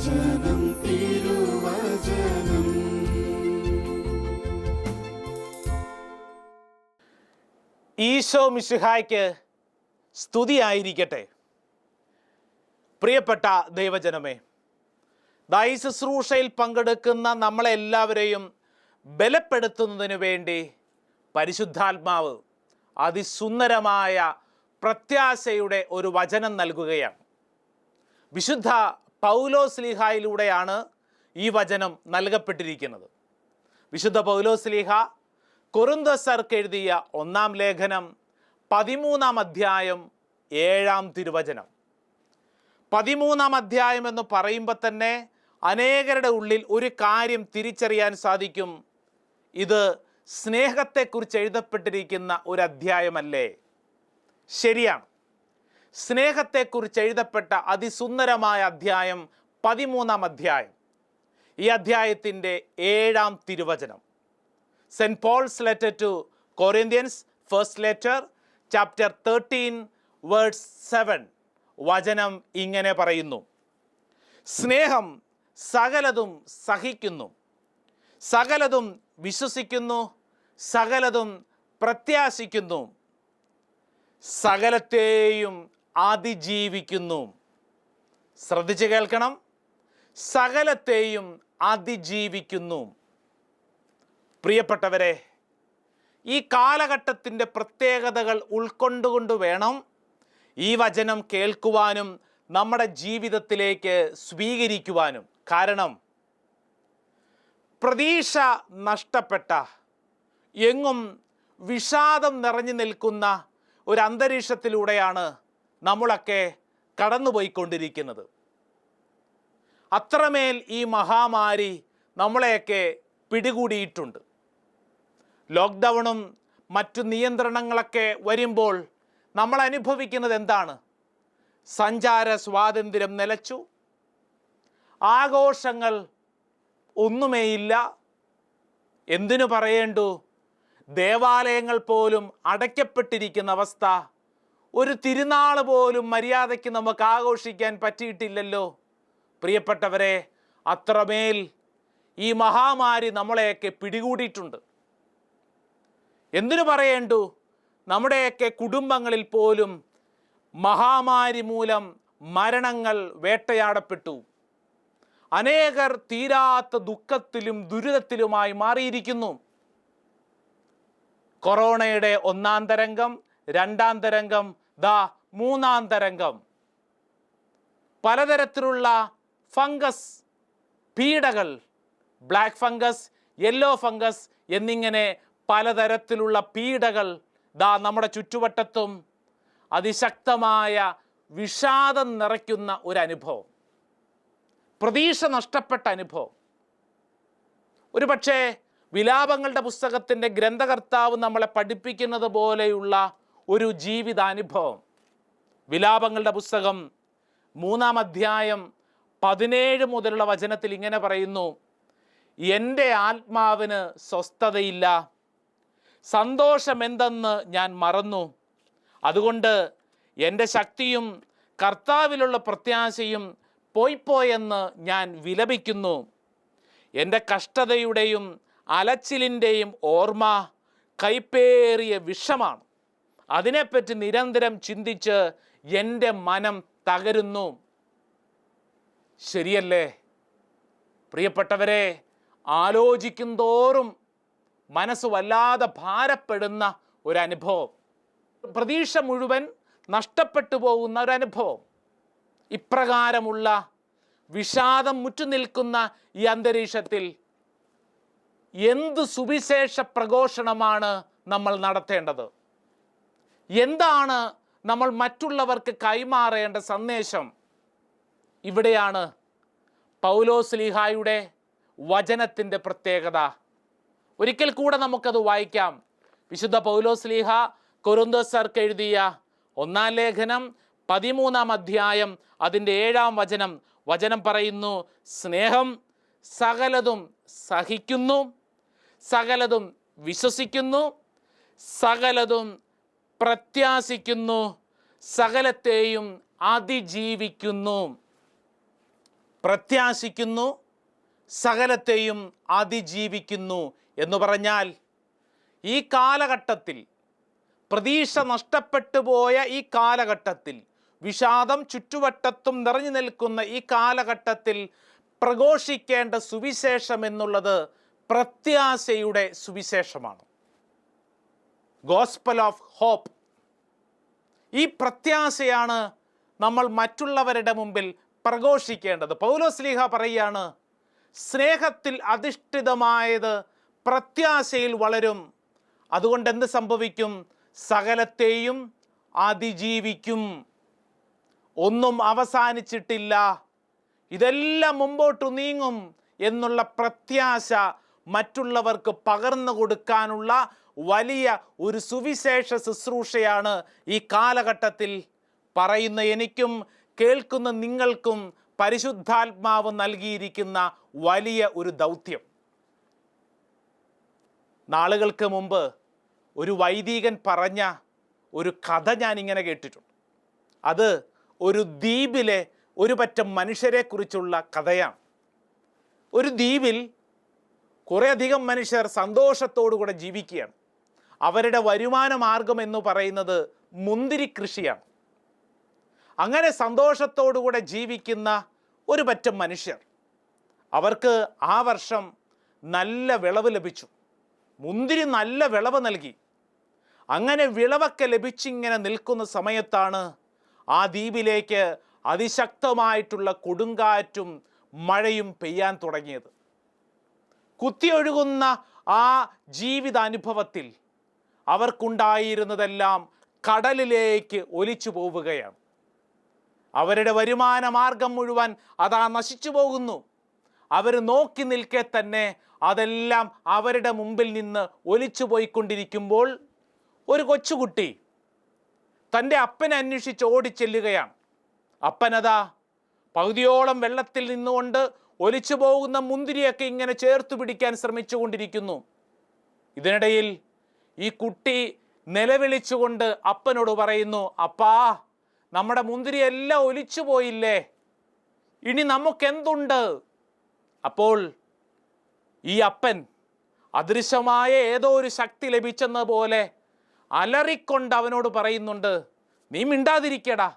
തിരുവചനം തിരുവചനം. ഈശോ മിശിഹായ്ക്ക് സ്തുതിയായിരിക്കട്ടെ. പ്രിയപ്പെട്ട ദൈവജനമേ ദൈശുശ്രൂഷയിൽ ശുശ്രൂഷയിൽ പങ്കെടുക്കുന്ന നമ്മളെല്ലാവരെയും ബലപ്പെടുത്തുന്നതിന് വേണ്ടി പരിശുദ്ധാത്മാവ് അതിസുന്ദരമായ പ്രത്യാശയുടെ ഒരു വചനം നൽകുകയാണ്. വിശുദ്ധ പൗലോസ്ലിഹായിലൂടെയാണ് ഈ വചനം നൽകപ്പെട്ടിരിക്കുന്നത്. വിശുദ്ധ പൗലോസ്ലിഹ കൊറുന്തസർക്ക് എഴുതിയ ഒന്നാം ലേഖനം പതിമൂന്നാം അധ്യായം ഏഴാം തിരുവചനം. പതിമൂന്നാം അധ്യായം എന്ന് പറയുമ്പോൾ തന്നെ അനേകരുടെ ഉള്ളിൽ ഒരു കാര്യം തിരിച്ചറിയാൻ സാധിക്കും. ഇത് സ്നേഹത്തെക്കുറിച്ച് എഴുതപ്പെട്ടിരിക്കുന്ന ഒരു അധ്യായമല്ലേ? ശരിയാണ്. സ്നേഹത്തെക്കുറിച്ച് എഴുതപ്പെട്ട അതിസുന്ദരമായ അധ്യായം പതിമൂന്നാം അധ്യായം. ഈ അധ്യായത്തിന്റെ ഏഴാം തിരുവചനം. Saint Paul's letter to Corinthians first letter chapter thirteen words seven. വചനം ഇങ്ങനെ പറയുന്നു. സ്നേഹം സകലതും സഹിക്കുന്നു. സകലതും വിശ്വസിക്കുന്നു. സകലതും പ്രത്യാശിക്കുന്നു. സകലത്തെയും അതിജീവിക്കുന്നു. ശ്രദ്ധിച്ച് കേൾക്കണം. സകലത്തെയും അതിജീവിക്കുന്നു. പ്രിയപ്പെട്ടവരെ ഈ കാലഘട്ടത്തിന്റെ പ്രത്യേകതകൾ ഉൾക്കൊണ്ടുകൊണ്ട് വേണം ഈ വചനം കേൾക്കുവാനും നമ്മുടെ ജീവിതത്തിലേക്ക് സ്വീകരിക്കുവാനും. കാരണം പ്രതീക്ഷ നഷ്ടപ്പെട്ട എങ്ങും വിഷാദം നിറഞ്ഞു നിൽക്കുന്ന ഒരു അന്തരീക്ഷത്തിലൂടെയാണ് നമ്മളൊക്കെ കടന്നുപോയിക്കൊണ്ടിരിക്കുന്നത്. അത്രമേൽ ഈ മഹാമാരി നമ്മളെയൊക്കെ പിടികൂടിയിട്ടുണ്ട്. ലോക്ക്ഡൗണും മറ്റു നിയന്ത്രണങ്ങളൊക്കെ വരുമ്പോൾ നമ്മൾ അനുഭവിക്കുന്നത് എന്താണ് സഞ്ചാര സ്വാതന്ത്ര്യം നിലച്ചു. ആഘോഷങ്ങൾ ഒന്നുമേയില്ല. എന്തിനു പറയേണ്ടു? ദേവാലയങ്ങൾ പോലും അടയ്ക്കപ്പെട്ടിരിക്കുന്ന അവസ്ഥ ഒരു തിരുനാൾ പോലും മര്യാദയ്ക്ക് നമുക്ക് ആഘോഷിക്കാൻ പറ്റിയിട്ടില്ലല്ലോ. പ്രിയപ്പെട്ടവരെ അത്രമേൽ ഈ മഹാമാരി നമ്മളെയൊക്കെ പിടികൂടിയിട്ടുണ്ട്. എന്തിനു പറയേണ്ടു? നമ്മുടെയൊക്കെ കുടുംബങ്ങളിൽ പോലും മഹാമാരി മൂലം മരണങ്ങൾ വേട്ടയാടപ്പെട്ടു. അനേകർ തീരാത്ത ദുഃഖത്തിലും ദുരിതത്തിലുമായി മാറിയിരിക്കുന്നു. കൊറോണയുടെ ഒന്നാം തരംഗം രണ്ടാം തരംഗം ദാ മൂന്നാം തരംഗം പലതരത്തിലുള്ള ഫംഗസ് പീഡകൾ ബ്ലാക്ക് ഫംഗസ് യെല്ലോ ഫംഗസ് എന്നിങ്ങനെ പലതരത്തിലുള്ള പീഡകൾ ദാ നമ്മുടെ ചുറ്റുവട്ടത്തും അതിശക്തമായ വിഷാദം നിറയ്ക്കുന്ന ഒരു അനുഭവം പ്രതീക്ഷ നഷ്ടപ്പെട്ട അനുഭവം. ഒരുപക്ഷേ വിലാപങ്ങളുടെ പുസ്തകത്തിന്റെ ഗ്രന്ഥകർത്താവ് നമ്മളെ പഠിപ്പിക്കുന്നത് പോലെയുള്ള ഒരു ജീവിതാനുഭവം. വിലാപങ്ങളുടെ പുസ്തകം മൂന്നാം അധ്യായം പതിനേഴ് മുതലുള്ള വചനത്തിൽ ഇങ്ങനെ പറയുന്നു എന്റെ ആത്മാവിന് സ്വസ്ഥതയില്ല. സന്തോഷമെന്തെന്ന് ഞാൻ മറന്നു. അതുകൊണ്ട് എന്റെ ശക്തിയും കർത്താവിലുള്ള പ്രത്യാശയും പോയിപ്പോയെന്ന് ഞാൻ വിലപിക്കുന്നു. എന്റെ കഷ്ടതയുടെയും അലച്ചിലിന്റെയും ഓർമ്മ കൈപ്പേറിയ വിഷമാണ്. അതിനെപ്പറ്റി നിരന്തരം ചിന്തിച്ച് എന്റെ മനം തകരുന്നു. ശരിയല്ലേ? പ്രിയപ്പെട്ടവരെ ആലോചിക്കും തോറും മനസ്സ് വല്ലാതെ ഭാരപ്പെടുന്ന ഒരനുഭവം. പ്രതീക്ഷ മുഴുവൻ നഷ്ടപ്പെട്ടു പോകുന്ന ഒരനുഭവം. ഇപ്രകാരമുള്ള വിഷാദം മുറ്റുനിൽക്കുന്ന ഈ അന്തരീക്ഷത്തിൽ എന്ത് സുവിശേഷ പ്രഘോഷണമാണ് നമ്മൾ നടത്തേണ്ടത്? എന്താണ് നമ്മൾ മറ്റുള്ളവർക്ക് കൈമാറേണ്ട സന്ദേശം? ഇവിടെയാണ് പൗലോസ്ലിഹായുടെ വചനത്തിന്റെ പ്രത്യേകത. ഒരിക്കൽ കൂടെ നമുക്കത് വായിക്കാം. വിശുദ്ധ പൗലോസ്ലിഹ കൊറുന്തോസർക്ക് എഴുതിയ ഒന്നാം ലേഖനം പതിമൂന്നാം അധ്യായം അതിന്റെ ഏഴാം വചനം. വചനം പറയുന്നു സ്നേഹം സകലതും സഹിക്കുന്നു സകലതും വിശ്വസിക്കുന്നു സകലതും പ്രത്യാശിക്കുന്നു സകലത്തെയും അതിജീവിക്കുന്നു. പ്രത്യാശിക്കുന്നു സകലത്തെയും അതിജീവിക്കുന്നു എന്ന് പറഞ്ഞാൽ ഈ കാലഘട്ടത്തിൽ പ്രതീക്ഷ നഷ്ടപ്പെട്ടു പോയ ഈ കാലഘട്ടത്തിൽ വിഷാദം ചുറ്റുവട്ടത്തും നിറഞ്ഞു നിൽക്കുന്ന ഈ കാലഘട്ടത്തിൽ പ്രഘോഷിക്കേണ്ട സുവിശേഷം എന്നുള്ളത് പ്രത്യാശയുടെ സുവിശേഷമാണ്. ഗോസ്പൽ ഓഫ് ഹോപ്പ് ഈ പ്രത്യാശയാണ് നമ്മൾ മറ്റുള്ളവരുടെ മുമ്പിൽ പ്രഘോഷിക്കേണ്ടത്. പൗലോസ്ലീഹ പറയുകയാണ് സ്നേഹത്തിൽ അധിഷ്ഠിതമായത് പ്രത്യാശയിൽ വളരും. അതുകൊണ്ട് എന്ത് സംഭവിക്കും? സകലത്തെയും അതിജീവിക്കും. ഒന്നും അവസാനിച്ചിട്ടില്ല. ഇതെല്ലാം മുമ്പോട്ട് നീങ്ങും എന്നുള്ള പ്രത്യാശ മറ്റുള്ളവർക്ക് പകർന്നു കൊടുക്കാനുള്ള വലിയ ഒരു സുവിശേഷ ശുശ്രൂഷയാണ് ഈ കാലഘട്ടത്തിൽ പറയുന്ന എനിക്കും കേൾക്കുന്ന നിങ്ങൾക്കും പരിശുദ്ധാത്മാവ് നൽകിയിരിക്കുന്ന വലിയ ഒരു ദൗത്യം. നാളുകൾക്ക് മുമ്പ് ഒരു വൈദികൻ പറഞ്ഞ ഒരു കഥ ഞാൻ ഇങ്ങനെ കേട്ടിട്ടുണ്ട്. അത് ഒരു ദ്വീപിലെ ഒരു പറ്റം മനുഷ്യരെക്കുറിച്ചുള്ള കഥയാണ്. ഒരു ദ്വീപിൽ കുറേയധികം മനുഷ്യർ സന്തോഷത്തോടുകൂടെ ജീവിക്കുകയാണ്. അവരുടെ വരുമാന മാർഗം എന്ന് പറയുന്നത് മുന്തിരി കൃഷിയാണ്. അങ്ങനെ സന്തോഷത്തോടുകൂടെ ജീവിക്കുന്ന ഒരു പറ്റം മനുഷ്യർ. അവർക്ക് ആ വർഷം നല്ല വിളവ് ലഭിച്ചു. മുന്തിരി നല്ല വിളവ് നൽകി. അങ്ങനെ വിളവൊക്കെ ലഭിച്ചിങ്ങനെ നിൽക്കുന്ന സമയത്താണ് ആ ദ്വീപിലേക്ക് അതിശക്തമായിട്ടുള്ള കൊടുങ്കാറ്റും മഴയും പെയ്യാൻ തുടങ്ങിയത്. കുത്തിയൊഴുകുന്ന ആ ജീവിതാനുഭവത്തിൽ അവർക്കുണ്ടായിരുന്നതെല്ലാം കടലിലേക്ക് ഒലിച്ചു പോവുകയാണ്. അവരുടെ വരുമാന മാർഗം മുഴുവൻ അതാ നശിച്ചു പോകുന്നു. അവർ നോക്കി നിൽക്കെ തന്നെ അതെല്ലാം അവരുടെ മുമ്പിൽ നിന്ന് ഒലിച്ചു പോയിക്കൊണ്ടിരിക്കുമ്പോൾ ഒരു കൊച്ചുകുട്ടി തന്റെ അപ്പനെ അന്വേഷിച്ച് ഓടിച്ചെല്ലുകയാണ്. അപ്പനതാ പകുതിയോളം വെള്ളത്തിൽ നിന്നുകൊണ്ട് ഒലിച്ചു പോകുന്ന മുന്തിരിയൊക്കെ ഇങ്ങനെ ചേർത്ത് പിടിക്കാൻ ശ്രമിച്ചുകൊണ്ടിരിക്കുന്നു. ഇതിനിടയിൽ ഈ കുട്ടി നിലവിളിച്ചുകൊണ്ട് അപ്പനോട് പറയുന്നു അപ്പാ നമ്മുടെ മുന്തിരി എല്ലാം ഒലിച്ചു പോയില്ലേ? ഇനി നമുക്കെന്തുണ്ട്? അപ്പോൾ ഈ അപ്പൻ അദൃശ്യമായ ഏതോ ഒരു ശക്തി ലഭിച്ചെന്ന പോലെ അലറിക്കൊണ്ട് അവനോട് പറയുന്നുണ്ട് നീ മിണ്ടാതിരിക്കടാ.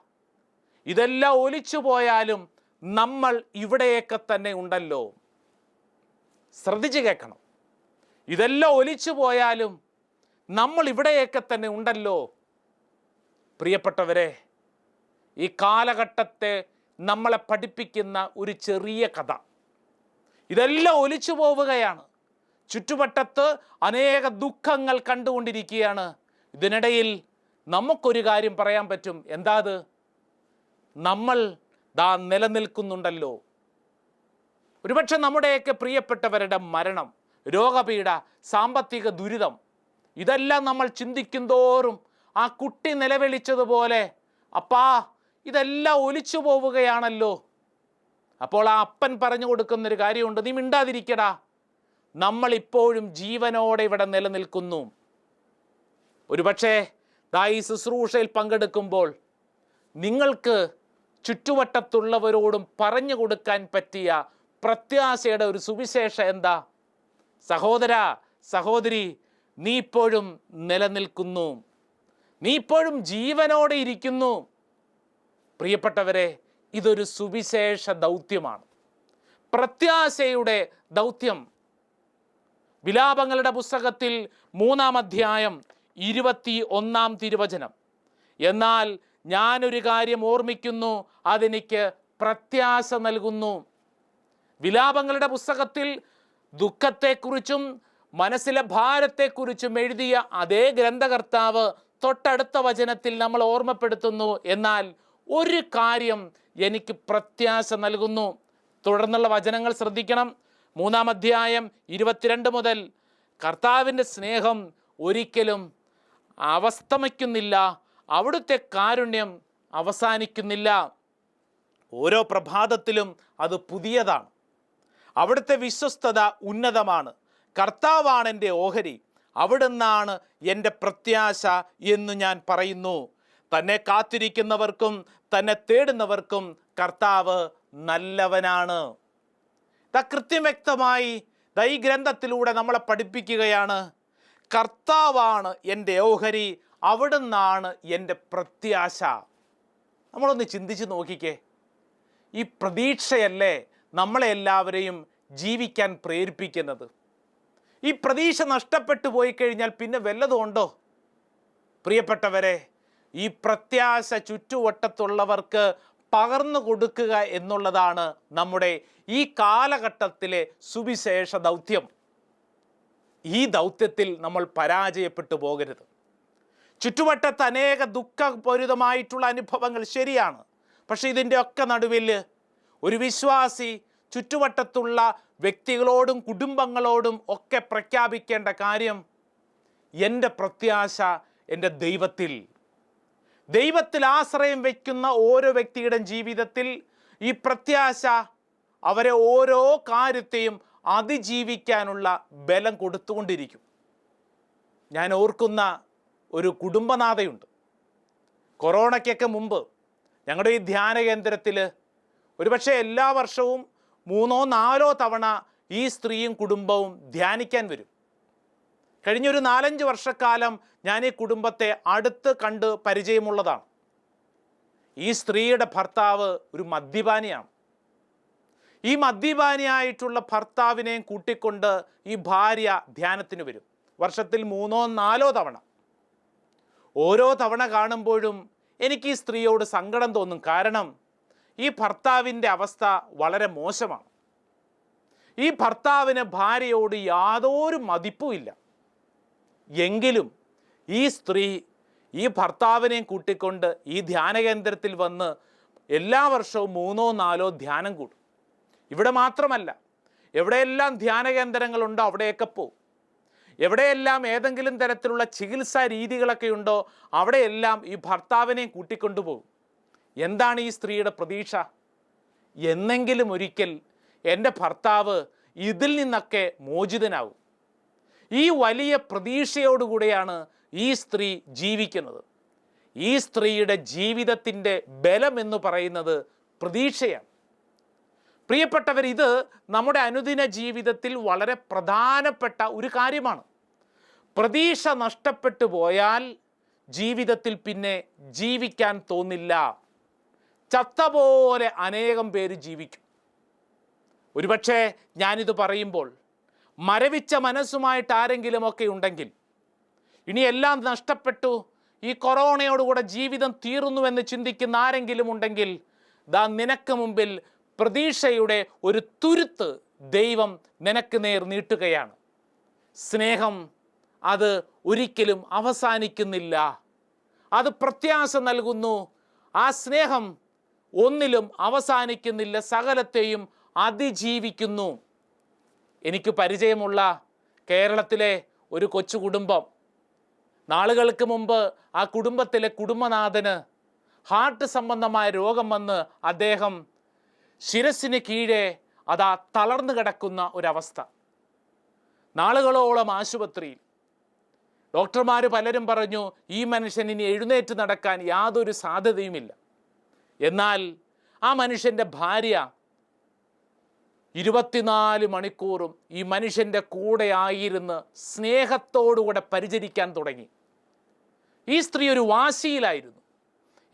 ഇതെല്ലാം ഒലിച്ചു പോയാലും നമ്മൾ ഇവിടെയൊക്കെ തന്നെ ഉണ്ടല്ലോ. ശ്രദ്ധിച്ച് കേൾക്കണം. ഇതെല്ലാം ഒലിച്ചു പോയാലും നമ്മൾ ഇവിടെയൊക്കെ തന്നെ ഉണ്ടല്ലോ. പ്രിയപ്പെട്ടവരെ ഈ കാലഘട്ടത്തെ നമ്മളെ പഠിപ്പിക്കുന്ന ഒരു ചെറിയ കഥ. ഇതെല്ലാം ഒലിച്ചു പോവുകയാണ്. ചുറ്റുവട്ടത്ത് അനേക ദുഃഖങ്ങൾ കണ്ടുകൊണ്ടിരിക്കുകയാണ്. ഇതിനിടയിൽ നമുക്കൊരു കാര്യം പറയാൻ പറ്റും. എന്താ അത്? നമ്മൾ ദാ നിലനിൽക്കുന്നുണ്ടല്ലോ. ഒരുപക്ഷെ നമ്മുടെയൊക്കെ പ്രിയപ്പെട്ടവരുടെ മരണം രോഗപീഠ സാമ്പത്തിക ദുരിതം ഇതെല്ലാം നമ്മൾ ചിന്തിക്കും തോറും ആ കുട്ടി നിലവിളിച്ചതുപോലെ അപ്പാ ഇതെല്ലാം ഒലിച്ചു പോവുകയാണല്ലോ. അപ്പോൾ ആ അപ്പൻ പറഞ്ഞു കൊടുക്കുന്നൊരു കാര്യമുണ്ട് നീ മിണ്ടാതിരിക്കടാ. നമ്മളിപ്പോഴും ജീവനോടെ ഇവിടെ നിലനിൽക്കുന്നു. ഒരുപക്ഷേ ദാ ഈ ശുശ്രൂഷയിൽ പങ്കെടുക്കുമ്പോൾ നിങ്ങൾക്ക് ചുറ്റുവട്ടത്തുള്ളവരോടും പറഞ്ഞു കൊടുക്കാൻ പറ്റിയ പ്രത്യാശയുടെ ഒരു സുവിശേഷം എന്താ? സഹോദര സഹോദരി നീ ഇപ്പോഴും നിലനിൽക്കുന്നു. നീ ഇപ്പോഴും ജീവനോടെ ഇരിക്കുന്നു. പ്രിയപ്പെട്ടവരെ ഇതൊരു സുവിശേഷ ദൗത്യമാണ്. പ്രത്യാശയുടെ ദൗത്യം. വിലാപങ്ങളുടെ പുസ്തകത്തിൽ മൂന്നാം അധ്യായം ഇരുപത്തി ഒന്നാം തിരുവചനം. എന്നാൽ ഞാനൊരു കാര്യം ഓർമ്മിക്കുന്നു അതെനിക്ക് പ്രത്യാശ നൽകുന്നു. വിലാപങ്ങളുടെ പുസ്തകത്തിൽ ദുഃഖത്തെക്കുറിച്ചും മനസ്സിലെ ഭാരത്തെക്കുറിച്ചും എഴുതിയ അതേ ഗ്രന്ഥകർത്താവ് തൊട്ടടുത്ത വചനത്തിൽ നമ്മൾ ഓർമ്മപ്പെടുത്തുന്നു. എന്നാൽ ഒരു കാര്യം എനിക്ക് പ്രത്യാശ നൽകുന്നു. തുടർന്നുള്ള വചനങ്ങൾ ശ്രദ്ധിക്കണം. മൂന്നാം അധ്യായം ഇരുപത്തിരണ്ട് മുതൽ കർത്താവിന്റെ സ്നേഹം ഒരിക്കലും അവസ്തമിക്കുന്നില്ല. അവിടുത്തെ കാരുണ്യം അവസാനിക്കുന്നില്ല. ഓരോ പ്രഭാതത്തിലും അത് പുതിയതാണ്. അവിടുത്തെ വിശ്വസ്തത ഉന്നതമാണ്. കർത്താവാണ് എന്റെ ഓഹരി. അവിടുന്നാണ് എന്റെ പ്രത്യാശ എന്ന് ഞാൻ പറയുന്നു. തന്നെ കാത്തിരിക്കുന്നവർക്കും തന്നെ തേടുന്നവർക്കും കർത്താവ് നല്ലവനാണ്. ഇതാ കൃത്യം വ്യക്തമായി ഈ ഗ്രന്ഥത്തിലൂടെ നമ്മളെ പഠിപ്പിക്കുകയാണ്. കർത്താവാണ് എന്റെ ഓഹരി അവിടുന്നാണ് എന്റെ പ്രത്യാശ. നമ്മളൊന്ന് ചിന്തിച്ച് നോക്കിക്കേ. ഈ പ്രതീക്ഷയല്ലേ നമ്മളെ എല്ലാവരെയും ജീവിക്കാൻ പ്രേരിപ്പിക്കുന്നത്? ഈ പ്രതീക്ഷ നഷ്ടപ്പെട്ടു പോയി കഴിഞ്ഞാൽ പിന്നെ വല്ലതും ഉണ്ടോ? പ്രിയപ്പെട്ടവരെ ഈ പ്രത്യാശ ചുറ്റുവട്ടത്തുള്ളവർക്ക് പകർന്നു കൊടുക്കുക എന്നുള്ളതാണ് നമ്മുടെ ഈ കാലഘട്ടത്തിലെ സുവിശേഷ ദൗത്യം. ഈ ദൗത്യത്തിൽ നമ്മൾ പരാജയപ്പെട്ടു പോകരുത്. ചുറ്റുവട്ടത്ത് അനേക ദുഃഖപൂരിതമായിട്ടുള്ള അനുഭവങ്ങൾ ശരിയാണ്. പക്ഷേ ഇതിന്റെയൊക്കെ നടുവിൽ ഒരു വിശ്വാസി ചുറ്റുവട്ടത്തുള്ള വ്യക്തികളോടും കുടുംബങ്ങളോടും ഒക്കെ പ്രഖ്യാപിക്കേണ്ട കാര്യം എന്റെ പ്രത്യാശ എന്റെ ദൈവത്തിൽ. ദൈവത്തിൽ ആശ്രയം വയ്ക്കുന്ന ഓരോ വ്യക്തിയുടെ ജീവിതത്തിൽ ഈ പ്രത്യാശ അവരെ ഓരോ കാര്യത്തെയും അതിജീവിക്കാനുള്ള ബലം കൊടുത്തുകൊണ്ടിരിക്കും. ഞാൻ ഓർക്കുന്ന ഒരു കുടുംബനാഥയുണ്ട്. കൊറോണയ്ക്കൊക്കെ മുമ്പ് ഞങ്ങളുടെ ഈ ധ്യാന കേന്ദ്രത്തിൽ ഒരുപക്ഷെ എല്ലാ വർഷവും മൂന്നോ നാലോ തവണ ഈ സ്ത്രീയും കുടുംബവും ധ്യാനിക്കാൻ വരും. കഴിഞ്ഞൊരു നാലഞ്ച് വർഷക്കാലം ഞാൻ ഈ കുടുംബത്തെ അടുത്ത് കണ്ട് പരിചയമുള്ളതാണ്. ഈ സ്ത്രീയുടെ ഭർത്താവ് ഒരു മദ്യപാനിയാണ്. ഈ മദ്യപാനിയായിട്ടുള്ള ഭർത്താവിനെയും കൂട്ടിക്കൊണ്ട് ഈ ഭാര്യ ധ്യാനത്തിന് വരും. വർഷത്തിൽ മൂന്നോ നാലോ തവണ. ഓരോ തവണ കാണുമ്പോഴും എനിക്ക് ഈ സ്ത്രീയോട് സങ്കടം തോന്നും. കാരണം ഈ ഭർത്താവിന്റെ അവസ്ഥ വളരെ മോശമാണ്. ഈ ഭർത്താവിന് ഭാര്യയോട് യാതൊരു മതിപ്പുമില്ല എങ്കിലും ഈ സ്ത്രീ ഈ ഭർത്താവിനെയും കൂട്ടിക്കൊണ്ട് ഈ ധ്യാന കേന്ദ്രത്തിൽ വന്ന് എല്ലാ വർഷവും മൂന്നോ നാലോ ധ്യാനം കൂടും. ഇവിടെ മാത്രമല്ല എവിടെയെല്ലാം ധ്യാന കേന്ദ്രങ്ങളുണ്ടോ അവിടെയൊക്കെ പോവും. എവിടെയെല്ലാം ഏതെങ്കിലും തരത്തിലുള്ള ചികിത്സാ രീതികളൊക്കെ ഉണ്ടോ അവിടെയെല്ലാം ഈ ഭർത്താവിനെയും കൂട്ടിക്കൊണ്ടുപോകും. എന്താണ് ഈ സ്ത്രീയുടെ പ്രതീക്ഷ? എന്നെങ്കിലും ഒരിക്കൽ എന്റെ ഭർത്താവ് ഇതിൽ നിന്നൊക്കെ മോചിതനാവും. ഈ വലിയ പ്രതീക്ഷയോടുകൂടെയാണ് ഈ സ്ത്രീ ജീവിക്കുന്നത്. ഈ സ്ത്രീയുടെ ജീവിതത്തിന്റെ ബലം എന്ന് പറയുന്നത് പ്രതീക്ഷയാണ്. പ്രിയപ്പെട്ടവർ ഇത് നമ്മുടെ അനുദിന ജീവിതത്തിൽ വളരെ പ്രധാനപ്പെട്ട ഒരു കാര്യമാണ്. പ്രതീക്ഷ നഷ്ടപ്പെട്ടു പോയാൽ ജീവിതത്തിൽ പിന്നെ ജീവിക്കാൻ തോന്നില്ല. ചത്ത പോലെ അനേകം പേര് ജീവിക്കും. ഒരുപക്ഷെ ഞാനിത് പറയുമ്പോൾ മരവിച്ച മനസ്സുമായിട്ട് ആരെങ്കിലുമൊക്കെ ഉണ്ടെങ്കിൽ ഇനി എല്ലാം നഷ്ടപ്പെട്ടു ഈ കൊറോണയോടുകൂടെ ജീവിതം തീർന്നുവെന്ന് ചിന്തിക്കുന്ന ആരെങ്കിലും ഉണ്ടെങ്കിൽ ദാ നിനക്ക് മുമ്പിൽ പ്രതീക്ഷയുടെ ഒരു തുരുത്ത് ദൈവം നിനക്ക് നേർ നീട്ടുകയാണ്. സ്നേഹം അത് ഒരിക്കലും അവസാനിക്കുന്നില്ല. അത് പ്രത്യാശ നൽകുന്നു. ആ സ്നേഹം ഒന്നിലും അവസാനിക്കുന്നില്ല സകലത്തെയും അതിജീവിക്കുന്നു. എനിക്ക് പരിചയമുള്ള കേരളത്തിലെ ഒരു കൊച്ചു കുടുംബം. നാളുകൾക്ക് മുമ്പ് ആ കുടുംബത്തിലെ കുടുംബനാഥന് ഹാർട്ട് സംബന്ധമായ രോഗം വന്ന് അദ്ദേഹം ശിരസിന് കീഴെ അതാ തളർന്നു കിടക്കുന്ന ഒരവസ്ഥ. നാളുകളോളം ആശുപത്രിയിൽ. ഡോക്ടർമാർ പലരും പറഞ്ഞു ഈ മനുഷ്യൻ ഇനി എഴുന്നേറ്റ് നടക്കാൻ യാതൊരു സാധ്യതയുമില്ല. എന്നാൽ ആ മനുഷ്യന്റെ ഭാര്യ ഇരുപത്തിനാല് മണിക്കൂറും ഈ മനുഷ്യന്റെ കൂടെ ആയിരുന്ന് സ്നേഹത്തോടുകൂടെ പരിചരിക്കാൻ തുടങ്ങി. ഈ സ്ത്രീ ഒരു വാശിയിലായിരുന്നു.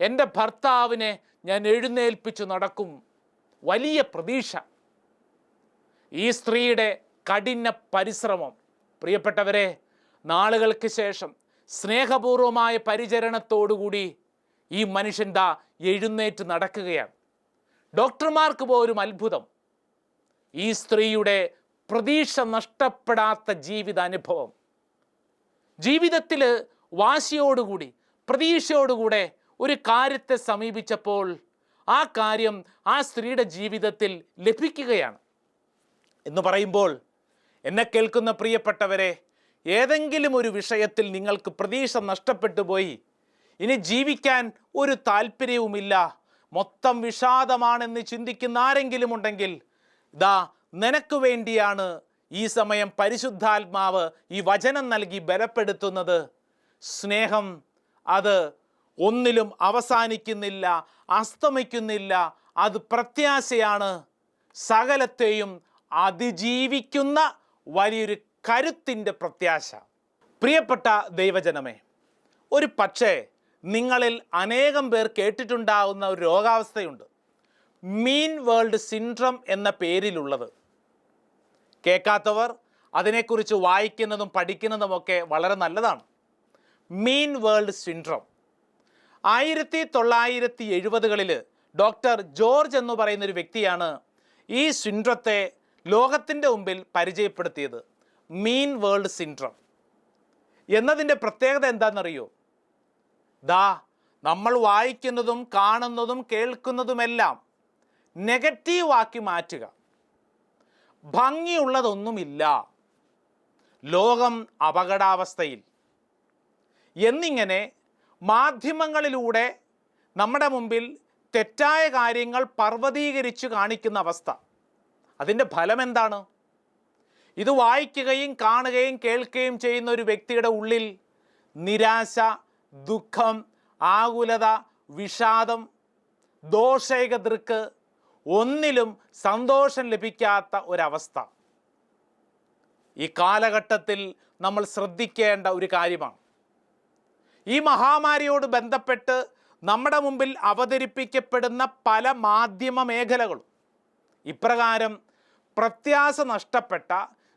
എന്റെ ഭർത്താവിനെ ഞാൻ എഴുന്നേൽപ്പിച്ചു നടക്കും വലിയ പ്രതീക്ഷ. ഈ സ്ത്രീയുടെ കഠിന പരിശ്രമം. പ്രിയപ്പെട്ടവരെ നാളുകൾക്ക് ശേഷം സ്നേഹപൂർവമായ പരിചരണത്തോടുകൂടി ഈ മനുഷ്യൻ ദാ എഴുന്നേറ്റ് നടക്കുകയാണ്. ഡോക്ടർമാർക്ക് പോലും അത്ഭുതം. ഈ സ്ത്രീയുടെ പ്രതീക്ഷ നഷ്ടപ്പെടാത്ത ജീവിതാനുഭവം. ജീവിതത്തിൽ വാശിയോടുകൂടി പ്രതീക്ഷയോടുകൂടെ ഒരു കാര്യത്തെ സമീപിച്ചപ്പോൾ ആ കാര്യം ആ സ്ത്രീയുടെ ജീവിതത്തിൽ ലഭിക്കുകയാണ്. എന്ന് പറയുമ്പോൾ എന്നെ കേൾക്കുന്ന പ്രിയപ്പെട്ടവരെ ഏതെങ്കിലും ഒരു വിഷയത്തിൽ നിങ്ങൾക്ക് പ്രതീക്ഷ നഷ്ടപ്പെട്ടു പോയി ഇനി ജീവിക്കാൻ ഒരു താല്പര്യവുമില്ല. മൊത്തം വിഷാദമാണെന്ന് ചിന്തിക്കുന്ന ആരെങ്കിലും ഉണ്ടെങ്കിൽ ഇതാ നിനക്ക് വേണ്ടിയാണ് ഈ സമയം പരിശുദ്ധാത്മാവ് ഈ വചനം നൽകി ബലപ്പെടുത്തുന്നത്. സ്നേഹം അത് ഒന്നിലും അവസാനിക്കുന്നില്ല അസ്തമിക്കുന്നില്ല. അത് പ്രത്യാശയാണ്. സകലത്തെയും അതിജീവിക്കുന്ന വലിയൊരു കരുത്തിന്റെ പ്രത്യാശ. പ്രിയപ്പെട്ട ദൈവജനമേ ഒരു പക്ഷേ നിങ്ങളിൽ അനേകം പേർ കേട്ടിട്ടുണ്ടാകുന്ന ഒരു രോഗാവസ്ഥയുണ്ട്. മീൻ വേൾഡ് സിൻഡ്രം എന്ന പേരിലുള്ളത്. കേൾക്കാത്തവർ അതിനെക്കുറിച്ച് വായിക്കുന്നതും പഠിക്കുന്നതുമൊക്കെ വളരെ നല്ലതാണ്. Mean world syndrome. ആയിരത്തി തൊള്ളായിരത്തി എഴുപതുകളിൽ ഡോക്ടർ ജോർജ് എന്ന് പറയുന്ന ഒരു വ്യക്തിയാണ് ഈ സിൻഡ്രത്തെ ലോകത്തിന്റെ മുമ്പിൽ പരിചയപ്പെടുത്തിയത്. Mean world syndrome. എന്നതിന്റെ പ്രത്യേകത എന്താണെന്നറിയോ? ദാ നമ്മൾ വായിക്കുന്നതും കാണുന്നതും കേൾക്കുന്നതുമെല്ലാം നെഗറ്റീവാക്കി മാറ്റുക. ഭംഗിയുള്ളതൊന്നുമില്ല. ലോകം അപകടാവസ്ഥയിൽ. എന്നിങ്ങനെ മാധ്യമങ്ങളിലൂടെ നമ്മുടെ മുമ്പിൽ തെറ്റായ കാര്യങ്ങൾ പർവതീകരിച്ചു കാണിക്കുന്ന അവസ്ഥ. അതിന്റെ ഫലം എന്താണ് ഇത് വായിക്കുകയും കാണുകയും കേൾക്കുകയും ചെയ്യുന്ന ഒരു വ്യക്തിയുടെ ഉള്ളിൽ നിരാശ ദുഃഖം ആകുലത വിഷാദം ദോഷൈക ദൃക്ക് ഒന്നിലും സന്തോഷം ലഭിക്കാത്ത ഒരവസ്ഥ. ഈ കാലഘട്ടത്തിൽ നമ്മൾ ശ്രദ്ധിക്കേണ്ട ഒരു കാര്യമാണ്. ഈ മഹാമാരിയോട് ബന്ധപ്പെട്ട് നമ്മുടെ മുമ്പിൽ അവതരിപ്പിക്കപ്പെടുന്ന പല മാധ്യമ മേഖലകളും ഇപ്രകാരം പ്രത്യാശ നഷ്ടപ്പെട്ട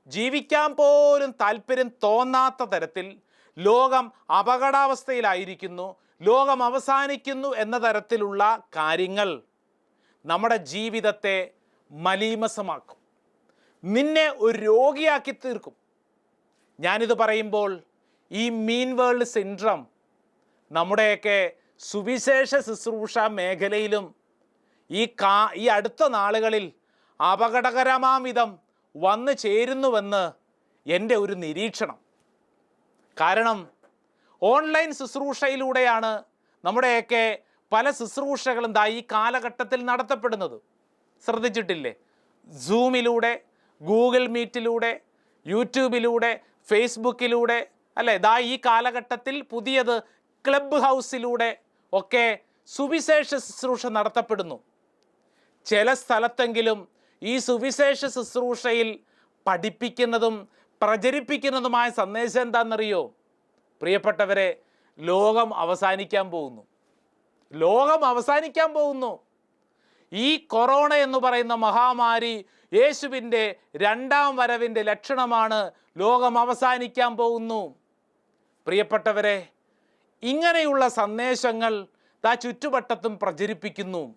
ജീവിക്കാൻ പോലും താല്പര്യം തോന്നാത്ത തരത്തിൽ ലോകം അപകടാവസ്ഥയിലായിരിക്കുന്നു ലോകം അവസാനിക്കുന്നു എന്ന തരത്തിലുള്ള കാര്യങ്ങൾ നമ്മുടെ ജീവിതത്തെ മലീമസമാക്കും. നിന്നെ ഒരു രോഗിയാക്കി തീർക്കും. ഞാനിത് പറയുമ്പോൾ ഈ മീൻ വേൾഡ് സിൻഡ്രം നമ്മുടെയൊക്കെ സുവിശേഷ ശുശ്രൂഷ മേഖലയിലും ഈ കാ ഈ അടുത്ത നാളുകളിൽ അപകടകരമാം വിധം വന്നു ചേരുന്നുവെന്ന് എന്റെ ഒരു നിരീക്ഷണം. കാരണം ഓൺലൈൻ ശുശ്രൂഷയിലൂടെയാണ് നമ്മുടെയൊക്കെ പല ശുശ്രൂഷകളും ദാ ഈ കാലഘട്ടത്തിൽ നടത്തപ്പെടുന്നത്. ശ്രദ്ധിച്ചിട്ടില്ലേ? സൂമിലൂടെ ഗൂഗിൾ മീറ്റിലൂടെ യൂട്യൂബിലൂടെ ഫേസ്ബുക്കിലൂടെ അല്ലേ? ദാ ഈ കാലഘട്ടത്തിൽ പുതിയത് ക്ലബ് ഹൗസിലൂടെ ഒക്കെ സുവിശേഷ ശുശ്രൂഷ നടത്തപ്പെടുന്നു. ചില സ്ഥലത്തെങ്കിലും ഈ സുവിശേഷ ശുശ്രൂഷയിൽ പഠിപ്പിക്കുന്നതും പ്രചരിപ്പിക്കുന്നതുമായ സന്ദേശം എന്താണെന്നറിയോ? പ്രിയപ്പെട്ടവരെ ലോകം അവസാനിക്കാൻ പോകുന്നു. ലോകം അവസാനിക്കാൻ പോകുന്നു. ഈ കൊറോണ എന്ന് പറയുന്ന മഹാമാരി യേശുവിന്റെ രണ്ടാം വരവിന്റെ ലക്ഷണമാണ് ലോകം അവസാനിക്കാൻ പോകുന്നു. പ്രിയപ്പെട്ടവരെ ഇങ്ങനെയുള്ള സന്ദേശങ്ങൾ ദാ ചുറ്റുവട്ടത്തും പ്രചരിപ്പിക്കുന്നു.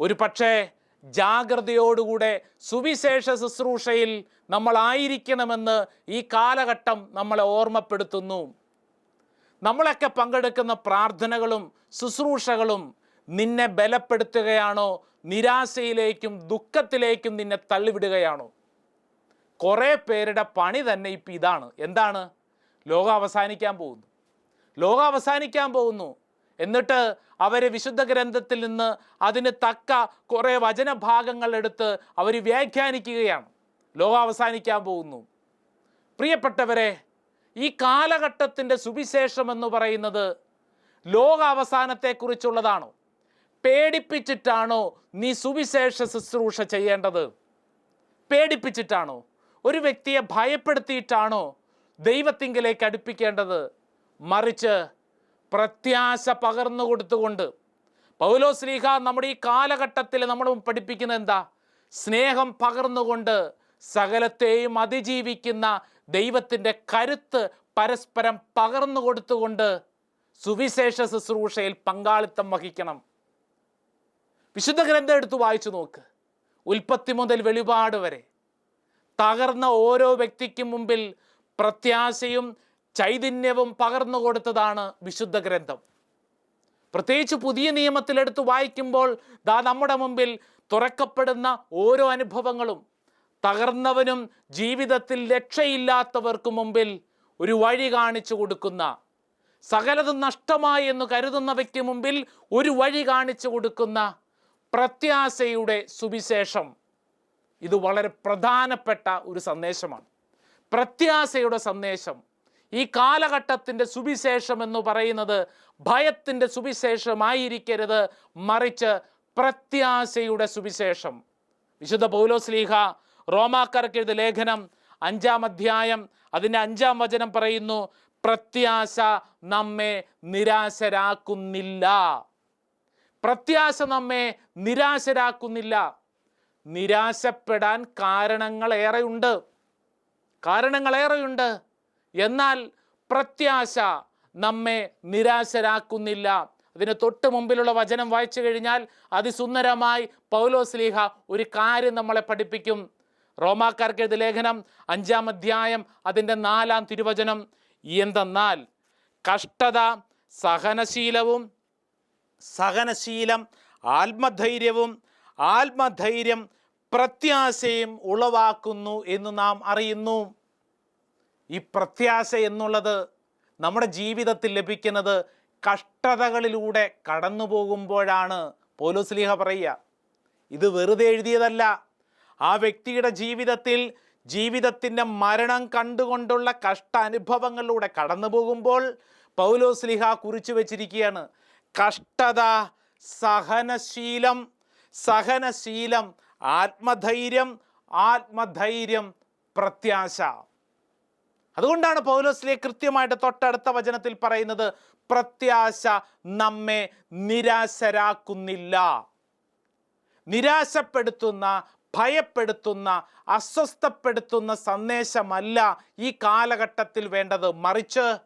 ഒരു പക്ഷേ ജാഗ്രതയോടുകൂടെ സുവിശേഷ ശുശ്രൂഷയിൽ നമ്മളായിരിക്കണമെന്ന് ഈ കാലഘട്ടം നമ്മളെ ഓർമ്മപ്പെടുത്തുന്നു. നമ്മളൊക്കെ പങ്കെടുക്കുന്ന പ്രാർത്ഥനകളും ശുശ്രൂഷകളും നിന്നെ ബലപ്പെടുത്തുകയാണോ നിരാശയിലേക്കും ദുഃഖത്തിലേക്കും നിന്നെ തള്ളിവിടുകയാണോ? കുറേ പേരുടെ പണി തന്നെ ഇപ്പം ഇതാണ്. എന്താണ്? ലോകം അവസാനിക്കാൻ പോകുന്നു. ലോകം അവസാനിക്കാൻ പോകുന്നു. എന്നിട്ട് അവർ വിശുദ്ധ ഗ്രന്ഥത്തിൽ നിന്ന് അതിന് തക്ക കുറേ വചനഭാഗങ്ങൾ എടുത്ത് അവർ വ്യാഖ്യാനിക്കുകയാണ്. ലോകം അവസാനിക്കാൻ പോകുന്നു. പ്രിയപ്പെട്ടവരെ ഈ കാലഘട്ടത്തിന്റെ സുവിശേഷം എന്ന് പറയുന്നത് ലോക അവസാനത്തെക്കുറിച്ചുള്ളതാണോ? പേടിപ്പിച്ചിട്ടാണോ നീ സുവിശേഷ ശുശ്രൂഷ ചെയ്യേണ്ടത്? പേടിപ്പിച്ചിട്ടാണോ? ഒരു വ്യക്തിയെ ഭയപ്പെടുത്തിയിട്ടാണോ ദൈവത്തിങ്കിലേക്ക് അടുപ്പിക്കേണ്ടത്? മറിച്ച് പ്രത്യാശ പകർന്നു കൊടുത്തുകൊണ്ട്. പൗലോ ശ്രീഹ നമ്മുടെ ഈ കാലഘട്ടത്തിൽ നമ്മൾ പഠിപ്പിക്കുന്നത് എന്താ? സ്നേഹം പകർന്നുകൊണ്ട് സകലത്തെയും അതിജീവിക്കുന്ന ദൈവത്തിന്റെ കരുത്ത് പരസ്പരം പകർന്നു കൊടുത്തുകൊണ്ട് സുവിശേഷ ശുശ്രൂഷയിൽ പങ്കാളിത്തം വഹിക്കണം. വിശുദ്ധ ഗ്രന്ഥം എടുത്ത് വായിച്ചു നോക്ക്. ഉൽപ്പത്തി മുതൽ വെളിപാട് വരെ. തകർന്ന ഓരോ വ്യക്തിക്കും മുമ്പിൽ പ്രത്യാശയും ചൈതന്യവും പകർന്നു കൊടുത്തതാണ് വിശുദ്ധ ഗ്രന്ഥം. പ്രത്യേകിച്ച് പുതിയ നിയമത്തിലെടുത്ത് വായിക്കുമ്പോൾ ദാ നമ്മുടെ മുമ്പിൽ തുറക്കപ്പെടുന്ന ഓരോ അനുഭവങ്ങളും തകർന്നവനും ജീവിതത്തിൽ രക്ഷയില്ലാത്തവർക്ക് മുമ്പിൽ ഒരു വഴി കാണിച്ചു കൊടുക്കുന്ന സകലതും നഷ്ടമായി എന്ന് കരുതുന്നവയ്ക്ക് മുമ്പിൽ ഒരു വഴി കാണിച്ചു കൊടുക്കുന്ന പ്രത്യാശയുടെ സുവിശേഷം. ഇത് വളരെ പ്രധാനപ്പെട്ട ഒരു സന്ദേശമാണ്. പ്രത്യാശയുടെ സന്ദേശം. ഈ കാലഘട്ടത്തിന്റെ സുവിശേഷം എന്ന് പറയുന്നത് ഭയത്തിന്റെ സുവിശേഷമായിരിക്കരുത് മറിച്ച് പ്രത്യാശയുടെ സുവിശേഷം. വിശുദ്ധ പൗലോസ്ലീഹ റോമാക്കാർക്ക് എഴുതിയ ലേഖനം അഞ്ചാം അധ്യായം അതിന്റെ അഞ്ചാം വചനം പറയുന്നു പ്രത്യാശ നമ്മെ നിരാശരാക്കുന്നില്ല. പ്രത്യാശ നമ്മെ നിരാശരാക്കുന്നില്ല. നിരാശപ്പെടാൻ കാരണങ്ങളേറെയുണ്ട്. കാരണങ്ങളേറെയുണ്ട്. എന്നാൽ പ്രത്യാശ നമ്മെ നിരാശരാക്കുന്നില്ല. അതിന് തൊട്ട് മുമ്പിലുള്ള വചനം വായിച്ചു കഴിഞ്ഞാൽ അതിസുന്ദരമായി പൗലോസ്ലീഹ ഒരു കാര്യം നമ്മളെ പഠിപ്പിക്കും. റോമാക്കാർക്ക് എഴുതി ലേഖനം അഞ്ചാം അധ്യായം അതിന്റെ നാലാം തിരുവചനം. എന്തെന്നാൽ കഷ്ടത സഹനശീലവും സഹനശീലം ആത്മധൈര്യവും ആത്മധൈര്യം പ്രത്യാശയും ഉളവാക്കുന്നു എന്ന് നാം അറിയുന്നു. ഈ പ്രത്യാശ എന്നുള്ളത് നമ്മുടെ ജീവിതത്തിൽ ലഭിക്കുന്നത് കഷ്ടതകളിലൂടെ കടന്നു പോകുമ്പോഴാണ്. പോലൂസ്ലിഹ പറയുക ഇത് വെറുതെ എഴുതിയതല്ല. ആ വ്യക്തിയുടെ ജീവിതത്തിൽ ജീവിതത്തിന്റെ മരണം കണ്ടുകൊണ്ടുള്ള കഷ്ട അനുഭവങ്ങളിലൂടെ കടന്നു പോകുമ്പോൾ പൗലോസ്ലിഹ കുറിച്ചു വച്ചിരിക്കുകയാണ് കഷ്ടത സഹനശീലം സഹനശീലം ആത്മധൈര്യം ആത്മധൈര്യം പ്രത്യാശ. അതുകൊണ്ടാണ് പൗലോസ്ലിയെ കൃത്യമായിട്ട് തൊട്ടടുത്ത വചനത്തിൽ പറയുന്നത് പ്രത്യാശ നമ്മെ നിരാശരാക്കുന്നില്ല. നിരാശപ്പെടുത്തുന്ന ഭയപ്പെടുത്തുന്ന അസ്വസ്ഥപ്പെടുത്തുന്ന സന്ദേശമല്ല ഈ കാലഘട്ടത്തിൽ വേണ്ടത്. മറിച്ച്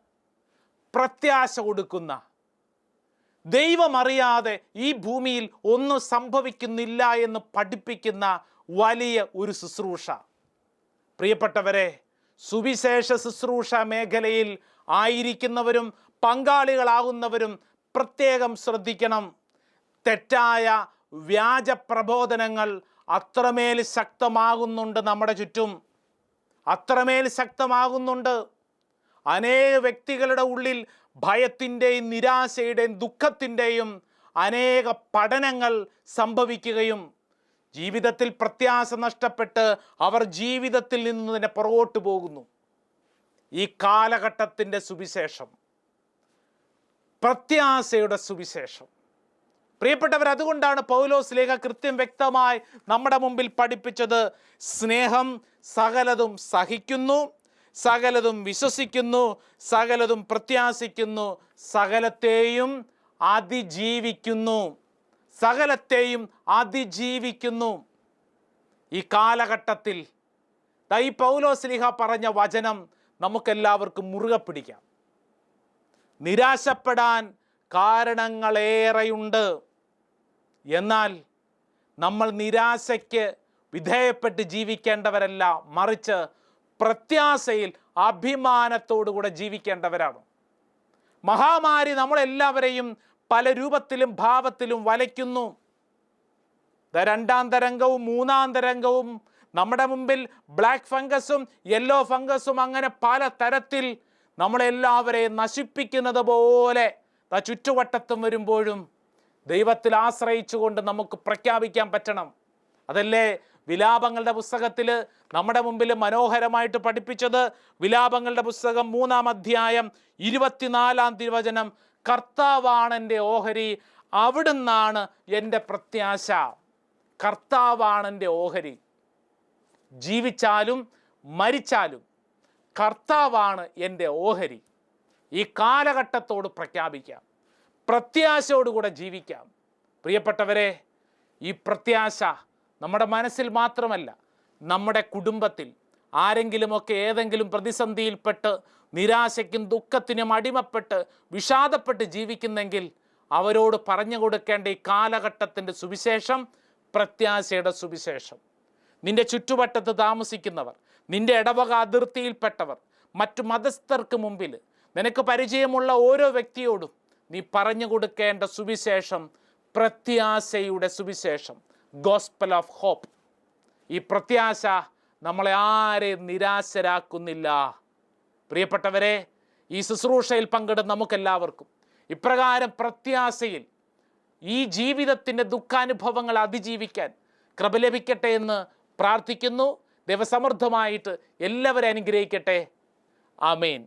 പ്രത്യാശ കൊടുക്കുന്ന. ദൈവമറിയാതെ ഈ ഭൂമിയിൽ ഒന്നും സംഭവിക്കുന്നില്ല എന്ന് പഠിപ്പിക്കുന്ന വലിയ ഒരു ശുശ്രൂഷ. പ്രിയപ്പെട്ടവരെ സുവിശേഷ ശുശ്രൂഷ മേഖലയിൽ ആയിരിക്കുന്നവരും പങ്കാളികളാകുന്നവരും പ്രത്യേകം ശ്രദ്ധിക്കണം. തെറ്റായ വ്യാജ പ്രബോധനങ്ങൾ അത്രമേൽ ശക്തമാകുന്നുണ്ട് നമ്മുടെ ചുറ്റും. അത്രമേൽ ശക്തമാകുന്നുണ്ട്. അനേക വ്യക്തികളുടെ ഉള്ളിൽ ഭയത്തിന്റെയും നിരാശയുടെയും ദുഃഖത്തിന്റെയും അനേക പഠനങ്ങൾ സംഭവിക്കുകയും ജീവിതത്തിൽ പ്രത്യാശ നഷ്ടപ്പെട്ട് അവർ ജീവിതത്തിൽ നിന്ന് തന്നെ പുറകോട്ട് പോകുന്നു. ഈ കാലഘട്ടത്തിന്റെ സുവിശേഷം. പ്രത്യാശയുടെ സുവിശേഷം. പ്രിയപ്പെട്ടവർ അതുകൊണ്ടാണ് പൗലോസ് ലേഖ കൃത്യം വ്യക്തമായി നമ്മുടെ മുമ്പിൽ പഠിപ്പിച്ചത്. സ്നേഹം സകലതും സഹിക്കുന്നു സകലതും വിശ്വസിക്കുന്നു സകലതും പ്രത്യാശിക്കുന്നു സകലത്തെയും അതിജീവിക്കുന്നു. സകലത്തെയും അതിജീവിക്കുന്നു. ഈ കാലഘട്ടത്തിൽ ഈ പൗലോസ്ലിഹ പറഞ്ഞ വചനം നമുക്കെല്ലാവർക്കും മുറുകെ പിടിക്കാം. നിരാശപ്പെടാൻ കാരണങ്ങളേറെയുണ്ട്. എന്നാൽ നമ്മൾ നിരാശയ്ക്ക് വിധേയപ്പെട്ട് ജീവിക്കേണ്ടവരല്ല മറിച്ച് പ്രത്യാശയിൽ അഭിമാനത്തോടുകൂടെ ജീവിക്കേണ്ടവരാണ്. മഹാമാരി നമ്മളെല്ലാവരെയും പല രൂപത്തിലും ഭാവത്തിലും വലയ്ക്കുന്നു. രണ്ടാം തരംഗവും മൂന്നാം തരംഗവും നമ്മുടെ മുമ്പിൽ ബ്ലാക്ക് ഫംഗസും യെല്ലോ ഫംഗസും അങ്ങനെ പല തരത്തിൽ നമ്മളെല്ലാവരെയും നശിപ്പിക്കുന്നത് പോലെ ചുറ്റുവട്ടത്തും വരുമ്പോഴും ദൈവത്തിൽ ആശ്രയിച്ചുകൊണ്ട് നമുക്ക് പ്രഖ്യാപിക്കാൻ പറ്റണം. അതല്ലേ വിലാപങ്ങളുടെ പുസ്തകത്തിൽ നമ്മുടെ മുമ്പിൽ മനോഹരമായിട്ട് പഠിപ്പിച്ചത്? വിലാപങ്ങളുടെ പുസ്തകം മൂന്നാം അധ്യായം ഇരുപത്തിനാലാം തിരുവചനം കർത്താവാണ് എന്റെ ഓഹരി അവിടുന്നാണ് എന്റെ പ്രത്യാശ. കർത്താവാണ് എന്റെ ഓഹരി. ജീവിച്ചാലും മരിച്ചാലും കർത്താവാണ് എന്റെ ഓഹരി. ഈ കാലഘട്ടത്തോട് പ്രഖ്യാപിക്കാം. പ്രത്യാശയോടുകൂടെ ജീവിക്കാം. പ്രിയപ്പെട്ടവരെ ഈ പ്രത്യാശ നമ്മുടെ മനസ്സിൽ മാത്രമല്ല നമ്മുടെ കുടുംബത്തിൽ ആരെങ്കിലുമൊക്കെ ഏതെങ്കിലും പ്രതിസന്ധിയിൽപ്പെട്ട് നിരാശയ്ക്കും ദുഃഖത്തിനും അടിമപ്പെട്ട് വിഷാദപ്പെട്ട് ജീവിക്കുന്നെങ്കിൽ അവരോട് പറഞ്ഞു കൊടുക്കേണ്ട ഈ കാലഘട്ടത്തിന്റെ സുവിശേഷം പ്രത്യാശയുടെ സുവിശേഷം. നിന്റെ ചുറ്റുവട്ടത്ത് താമസിക്കുന്നവർ നിന്റെ ഇടവക അതിർത്തിയിൽപ്പെട്ടവർ മറ്റു മതസ്ഥർക്ക് മുമ്പിൽ നിനക്ക് പരിചയമുള്ള ഓരോ വ്യക്തിയോടും നീ പറഞ്ഞു കൊടുക്കേണ്ട സുവിശേഷം പ്രത്യാശയുടെ സുവിശേഷം ഗോസ്പൽ ഓഫ് ഹോപ്പ് ഈ പ്രത്യാശ നമ്മളെ ആരെയും നിരാശരാക്കുന്നില്ല. പ്രിയപ്പെട്ടവരെ ഈ ശുശ്രൂഷയിൽ പങ്കെടുന്ന നമുക്കെല്ലാവർക്കും ഇപ്രകാരം പ്രത്യാശയിൽ ഈ ജീവിതത്തിന്റെ ദുഃഖാനുഭവങ്ങൾ അതിജീവിക്കാൻ കൃപ ലഭിക്കട്ടെ എന്ന് പ്രാർത്ഥിക്കുന്നു. ദൈവസമൃദ്ധമായിട്ട് എല്ലാവരും അനുഗ്രഹിക്കട്ടെ. ആമേൻ.